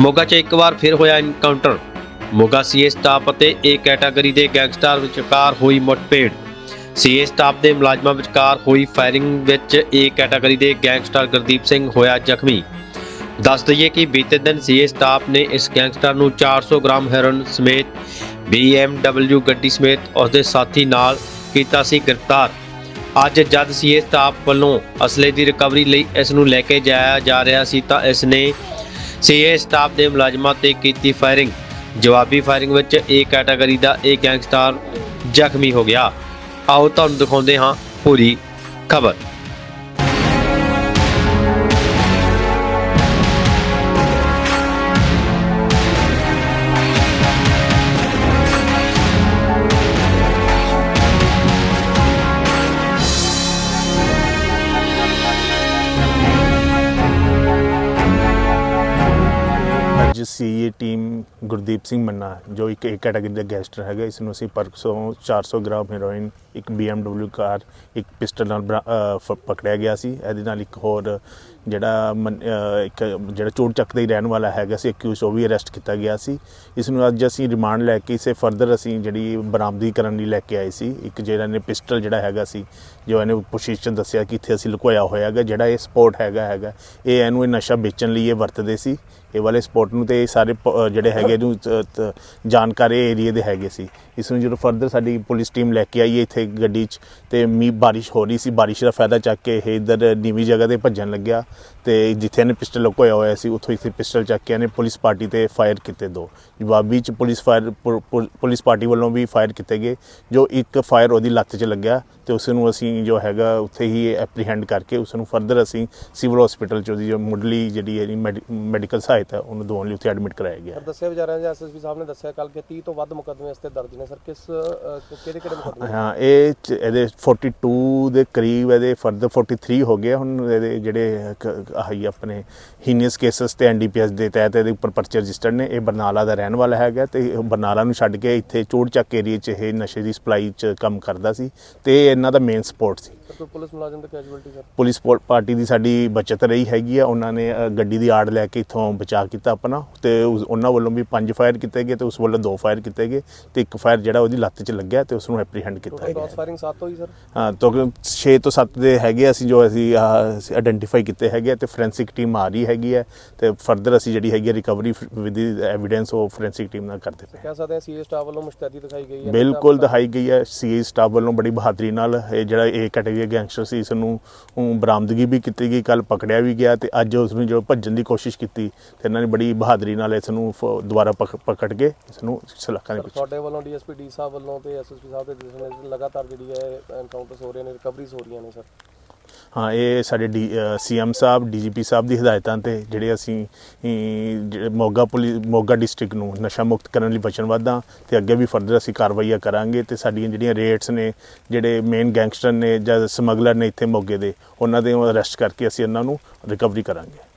ਮੋਗਾ 'ਚ ਇੱਕ ਵਾਰ ਫਿਰ ਹੋਇਆ ਐਨਕਾਊਂਟਰ ਮੋਗਾ ਸੀਏ ਸਟਾਫ ਅਤੇ ਏ ਕੈਟਾਗਰੀ ਦੇ ਗੈਂਗਸਟਰ ਵਿਚਕਾਰ ਹੋਈ ਮੁੱਠਭੇੜ। ਸੀਏ ਸਟਾਫ ਦੇ ਮੁਲਾਜ਼ਮਾਂ ਵਿਚਕਾਰ ਹੋਈ ਫਾਇਰਿੰਗ ਵਿੱਚ ਏ ਕੈਟਾਗਰੀ ਦੇ ਗੈਂਗਸਟਰ ਗੁਰਦੀਪ ਸਿੰਘ ਹੋਇਆ ਜ਼ਖਮੀ। ਦੱਸ ਦਈਏ ਕਿ ਬੀਤੇ ਦਿਨ ਸੀਏ ਸਟਾਫ ਨੇ ਇਸ ਗੈਂਗਸਟਰ ਨੂੰ 400 ਗ੍ਰਾਮ ਹੈਰੋਇਨ ਸਮੇਤ BMW ਗੱਡੀ ਸਮੇਤ ਉਸਦੇ ਸਾਥੀ ਨਾਲ ਕੀਤਾ ਸੀ ਗ੍ਰਿਫਤਾਰ। ਅੱਜ ਜਦ ਸੀਏ ਸਟਾਫ ਵੱਲੋਂ ਅਸਲੇ ਦੀ ਰਿਕਵਰੀ ਲਈ ਇਸ ਨੂੰ ਲੈ ਕੇ ਜਾਇਆ ਜਾ ਰਿਹਾ ਸੀ ਤਾਂ ਇਸ ਨੇ ਸੀਏ ਸਟਾਫ ਦੇ ਮੁਲਾਜ਼ਮਾਂ ਤੇ ਕੀਤੀ ਫਾਇਰਿੰਗ। ਜਵਾਬੀ ਫਾਇਰਿੰਗ ਵਿੱਚ ਏ ਕੈਟਾਗਰੀ ਦਾ ਇਹ ਗੈਂਗਸਟਰ ਜ਼ਖਮੀ ਹੋ ਗਿਆ। ਆਓ ਤੁਹਾਨੂੰ ਦਿਖਾਉਂਦੇ ਹਾਂ ਪੂਰੀ ਖਬਰ। ਅੱਜ ਸੀਏ ਟੀਮ ਗੁਰਦੀਪ ਸਿੰਘ ਮੰਨਾ ਜੋ ਇੱਕ ਏ ਕੈਟਾਗਰੀ ਦਾ ਗੈਂਗਸਟਰ ਹੈਗਾ, ਇਸ ਨੂੰ ਅਸੀਂ ਪਰਸੋਂ 400 ਗ੍ਰਾਮ ਹੈਰੋਇਨ ਇੱਕ BMW ਕਾਰ, ਇੱਕ ਪਿਸਟਲ ਨਾਲ ਬਰਾ- ਫ- ਪਕੜਿਆ ਗਿਆ ਸੀ। ਇਹਦੇ ਨਾਲ ਇੱਕ ਹੋਰ ਜਿਹੜਾ ਮਨ- ਇੱਕ ਜਿਹੜਾ ਚੋਟ ਚੱਕ ਦਾ ਹੀ ਰਹਿਣ ਵਾਲਾ ਹੈਗਾ ਸੀ ਅਕਿਊਜ਼ ਉਹ ਵੀ ਅਰੈਸਟ ਕੀਤਾ ਗਿਆ ਸੀ। ਇਸ ਨੂੰ ਅੱਜ ਅਸੀਂ ਰਿਮਾਂਡ ਲੈ ਕੇ ਇਸੇ ਫਰਦਰ ਅਸੀਂ ਜਿਹੜੀ ਬਰਾਮਦਗੀ ਕਰਨ ਲਈ ਲੈ ਕੇ ਆਏ ਸੀ। ਇੱਕ ਜਿਹੜਾ ਨੇ ਪਿਸਟਲ ਜਿਹੜਾ ਹੈਗਾ ਸੀ, ਜੋ ਇਹਨੇ ਪੁੱਛਿਸ਼ ਦੱਸਿਆ ਕਿ ਇੱਥੇ ਅਸੀਂ ਲੁਕੋਇਆ ਹੋਇਆ ਹੈਗਾ, ਜਿਹੜਾ ਇਹ ਸਪੋਰਟ ਹੈਗਾ ਹੈਗਾ ਇਹ ਇਹਨੂੰ ਇਹ ਨਸ਼ਾ ਵੇਚਣ ਲਈ ਇਹ ਵਰਤਦੇ ਸੀ। ਇਹ ਵਾਲੇ ਸਪੋਰਟ ਨੂੰ ਤੇ ਸਾਰੇ ਪ- ਜਿਹੜੇ ਹੈਗੇ ਨੂੰ ਤ- ਤ- ਜਾਣਕਾਰ ਇਹ ਏਰੀਏ ਦੇ ਹੈਗੇ ਸੀ। ਇਸ ਨੂੰ ਜਦੋਂ ਫਰਦਰ ਸਾਡੀ ਪੁਲਿਸ ਟੀਮ ਲੈ ਕੇ ਆਈ ਇੱਥੇ ਗੱਡੀ 'ਚ, ਤੇ ਮੀਂਹ ਬਾਰਿਸ਼ ਹੋ ਰਹੀ ਸੀ, ਬਾਰਿਸ਼ ਦਾ ਫਾਇਦਾ ਚੱਕ ਕੇ ਇਹ ਇੱਧਰ ਨੀਵੀਂ ਜਗ੍ਹਾ ਤੇ ਭੱਜਣ ਲੱਗਿਆ। ਤੇ ਜਿੱਥੇ ਇਹਨੇ ਪਿਸਟਲ ਲੁਕੋਇਆ ਹੋਇਆ ਸੀ, ਉੱਥੋਂ ਇੱਥੇ ਪਿਸਟਲ ਚੱਕ ਕੇ ਇਹਨੇ ਪੁਲਿਸ ਪਾਰਟੀ ਤੇ ਫਾਇਰ ਕੀਤੇ ਦੋ। ਜਵਾਬੀ 'ਚ ਪੁਲਿਸ ਫਾਇਰ ਪੁ- ਪੁ- ਪੁਲਿਸ ਪਾਰਟੀ ਵੱਲੋਂ ਵੀ ਫਾਇਰ ਕੀਤੇ ਗਏ, ਜੋ ਇੱਕ ਫਾਇਰ ਉਹਦੀ ਲੱਤ 'ਚ ਲੱਗਿਆ ਤੇ ਉਸ ਨੂੰ ਅਸੀਂ ਜੋ ਹੈਗਾ ਉੱਥੇ ਹੀ ਐਪਰੀਹੈਂਡ ਕਰਕੇ ਉਸ ਨੂੰ ਫਰਦਰ ਅਸੀਂ ਸਿਵਲ ਹਸਪੀਟਲ 'ਚ ਉਹਦੀ ਜੋ ਮੁੱਢਲੀ ਜਿਹੜੀ ਹੈ ਮੈਡੀਕਲ ਸਹਾਇਤਾ ਉਹਨੂੰ ਦਵਾਉਣ ਲਈ ਉੱਥੇ ਐਡਮਿਟ ਕਰਾਇਆ ਗਿਆ। ਦੱਸਿਆ ਵਿਚਾਰਿਆਂ ਦੇ ਐਸਐਸਪੀ ਸਾਹਿਬ ਨੇ ਦੱਸਿਆ ਕੱਲ ਕਿ 30 ਤੋਂ ਵੱਧ ਮੁਕੱਦਮੇ ਇਸ ਤੇ ਦਰਜ ਨੇ। ਸਰ ਕਿਸ ਕਿਹੜੇ ਕਿਹੜੇ ਮੁਕੱਦਮੇ ਹਾਂ ਇਹ ਇਹਦੇ 42 ਦੇ ਕਰੀਬ ਇਹਦੇ ਫਰਦਰ 43 ਹੋ ਗਏ ਹੁਣ ਇਹਦੇ ਜਿਹੜੇ ਆਹੀ ਆਪਣੇ ਹੀਨੀਅਸ ਕੇਸਸ ਤੇ ਐਨਡੀਪੀਐਸ ਦੇ ਤਹਿਤ ਇਹਦੇ ਉੱਪਰ ਪਰਚੇ ਰਜਿਸਟਰਡ ਨੇ। ਇਹ ਬਰਨਾਲਾ ਦਾ ਰਹਿਣ ਵਾਲਾ ਹੈਗਾ ਤੇ ਬਰਨਾਲਾ ਨੂੰ ਛੱਡ ਕੇ ਇੱਥੇ ਚੋੜਚੱਕ ਏਰੀਆ 'ਚ ਇਹ ਨਸ਼ੇ ਦੀ ਸਪਲਾਈ 'ਚ ਕੰਮ ਕਰਦਾ ਸੀ। ਤੇ ਇਹ ਇਹਨਾਂ ਦਾ ਮੇਨ ਸਪੋਰਟ ਸੀ। ਕੋਈ ਪੁਲਿਸ ਮੁਲਾਜ਼ਮ ਤੇ ਕੈਜੂਅਲਟੀ ਸਰ? ਪੁਲਿਸ ਪੋ- ਪਾਰਟੀ ਦੀ ਸਾਡੀ ਬਚਤ ਰਹੀ ਹੈਗੀ ਆ। ਉਹਨਾਂ ਨੇ ਅ, ਗੱਡੀ ਦੀ ਆੜ ਲੈ ਕੇ ਇਥੋਂ ਬਚਾ ਕੀਤਾ ਆਪਣਾ। ਤੇ ਉਸ- ਉਹਨਾਂ ਵੱਲੋਂ ਵੀ ਪੰਜ ਫਾਇਰ ਕੀਤੇ ਗਏ ਤੇ ਉਸ ਵੱਲੋਂ ਦੋ ਫਾਇਰ ਕੀਤੇ ਗਏ ਤੇ ਇੱਕ ਫਾਇਰ ਜਿਹੜਾ ਉਹਦੀ ਲੱਤ 'ਚ ਲੱਗਿਆ ਤੇ ਉਸ ਨੂੰ ਐਪਰੀਹੈਂਡ ਕੀਤਾ ਟੋਟਲ ਗਿਆ। ਕ੍ਰਾਸ ਫਾਇਰਿੰਗ 7 ਹੋਈ ਸਰ? ਹਾਂ ਤੋਂ 6 ਤੋਂ 7 ਦੇ ਹੈਗੇ ਆ ਅਸੀਂ ਜੋ ਅਸੀਂ ਆਇਡੈਂਟੀਫਾਈ ਕੀਤੇ ਹੈਗੇ ਆ ਤੇ ਫੋਰੈਂਸਿਕ ਟੀਮ ਆ ਰਹੀ ਹੈਗੀ ਹੈ ਤੇ ਫਰਦਰ ਅਸੀਂ ਜਿਹੜੀ ਹੈਗੀ ਰਿਕਵਰੀ ਵਿਦ ਐਵੀਡੈਂਸ ਉਹ ਫੋਰੈਂਸਿਕ ਟੀਮ ਨਾਲ ਕਰਦੇ ਪਏ ਕਹਿ ਸਕਦੇ ਹਾਂ ਸੀਏ ਸਟਾਫ ਵੱਲੋਂ ਮੁਸ਼ਤੈਦੀ ਦਿਖਾਈ ਗਈ ਹੈ। ਬਿਲਕੁਲ ਦਿਖਾਈ ਗਈ ਹੈ। ਸੀਏ ਸਟਾਫ ਵੱਲੋਂ ਬੜੀ ਬਹਾਦਰੀ ਨਾਲ ਇਹ ਜਿਹੜਾ ਇਹ ਕੈਟਾਗਰੀ ਗੈਂਗਸਟਰ ਸੀ ਇਸ ਨੂੰ ਬਰਾਮਦਗੀ ਵੀ ਕੀਤੀ ਗਈ ਕੱਲ ਪਕੜਿਆ ਵੀ ਗਿਆ ਤੇ ਅੱਜ ਉਸ ਨੂੰ ਜੋ ਭੱਜਣ ਦੀ ਕੋਸ਼ਿਸ਼ ਕੀਤੀ ਤੇ ਇਹਨਾਂ ਨੇ ਬੜੀ ਬਹਾਦਰੀ ਨਾਲ ਇਸ ਨੂੰ ਦੁਬਾਰਾ ਪਕ- ਪਕੜ ਕੇ ਇਸ ਨੂੰ ਸਲਾਖਾਂ ਦੇ ਵਿੱਚ। ਤੁਹਾਡੇ ਵੱਲੋਂ ਡੀਐਸਪੀ ਡੀ ਸਾਹਿਬ ਵੱਲੋਂ ਤੇ ਐਸਐਸਪੀ ਸਾਹਿਬ ਦੇ ਦਿਸ਼ਾ ਨਿਰਦੇਸ਼ ਲਗਾਤਾਰ ਜਿਹੜੀ ਹੈ ਐਨਕਾਊਂਟਰਸ ਹੋ ਰਹੇ ਨੇ ਰਿਕਵਰੀਜ਼ ਹੋ ਰਹੀਆਂ ਨੇ ਸਰ। ਹਾਂ, ਇਹ ਸਾਡੇ ਡੀ ਸੀਐਮ ਸਾਹਿਬ, ਡੀਜੀਪੀ ਸਾਹਿਬ ਦੀ ਹਦਾਇਤਾਂ ਤੇ ਜਿਹੜੇ ਅਸੀਂ ਜਿਹੜੇ ਮੋਗਾ ਪੁਲਿਸ, ਮੋਗਾ ਡਿਸਟ੍ਰਿਕਟ ਨੂੰ ਨਸ਼ਾ ਮੁਕਤ ਕਰਨ ਲਈ ਵਚਨਬੱਧ ਹਾਂ ਤੇ ਅੱਗੇ ਵੀ ਫਰਦਰ ਅਸੀਂ ਕਾਰਵਾਈਆਂ ਕਰਾਂਗੇ ਤੇ ਸਾਡੀਆਂ ਜਿਹੜੀਆਂ ਰੇਟਸ ਨੇ, ਜਿਹੜੇ ਮੇਨ ਗੈਂਗਸਟਰ ਨੇ ਜਾਂ ਸਮਗਲਰ ਨੇ ਇੱਥੇ ਮੋਗੇ ਦੇ, ਉਹਨਾਂ ਦੇ ਅਰੈਸਟ ਕਰਕੇ ਅਸੀਂ ਉਹਨਾਂ ਨੂੰ ਰਿਕਵਰੀ ਕਰਾਂਗੇ।